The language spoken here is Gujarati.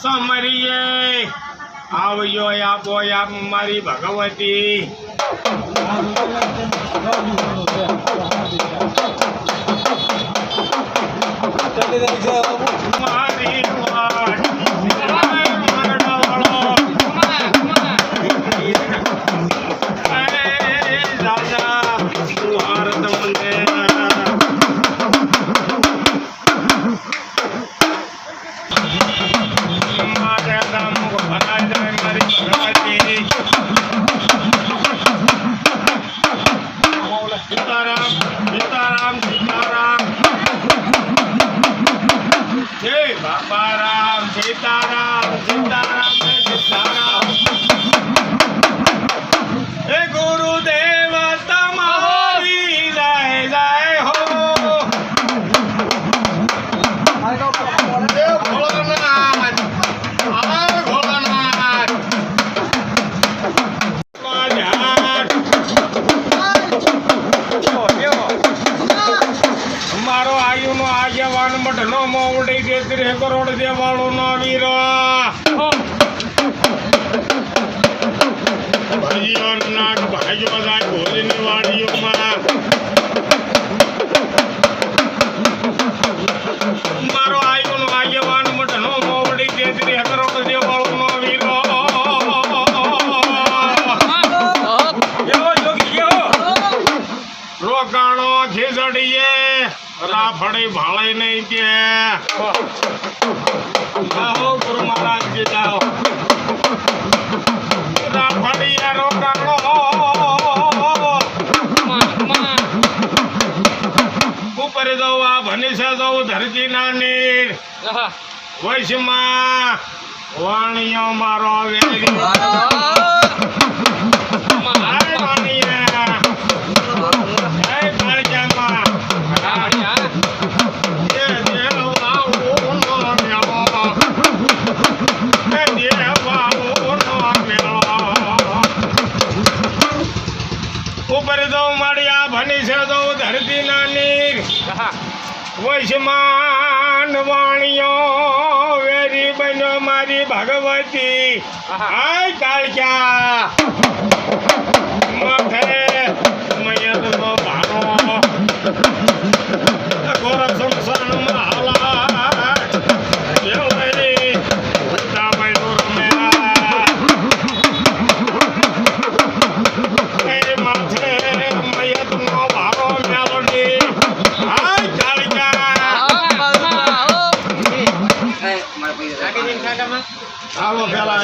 સમરીએ આવજો આપો આપ મારી ભગવતી. મારી વાટ મારો આયુનો આગેવાન મઢનો મોવડી તેત્રીસ કરોડ દેવાળો નો વીરો. ભાઈઓ નાગ ભાઈઓ ભોજની વાડીઓમાં. મારો આયુનો આગેવાન મઢનો મોવડી તેત્રીસ કરોડ દેવાળો નો વીરો રોકાણો ખીજડીએ. રાફડી ભાળે નહીં કે. જાઓ ગુરુ મહારાજ જાઓ. રાફડીએ રોકાણો ઉપર જવું આ ભનીસા જવું ધરતી ના નીર વૈશમાં વાણિયો મારો વેરી. ઉપર દઉં મળ્યા ભની છે દઉં ધરતી ના નીર વૈશમાન વાણીઓ વેરી બન્યો મારી ભગવતી. આ કાળક્યા માથે આવો પેલા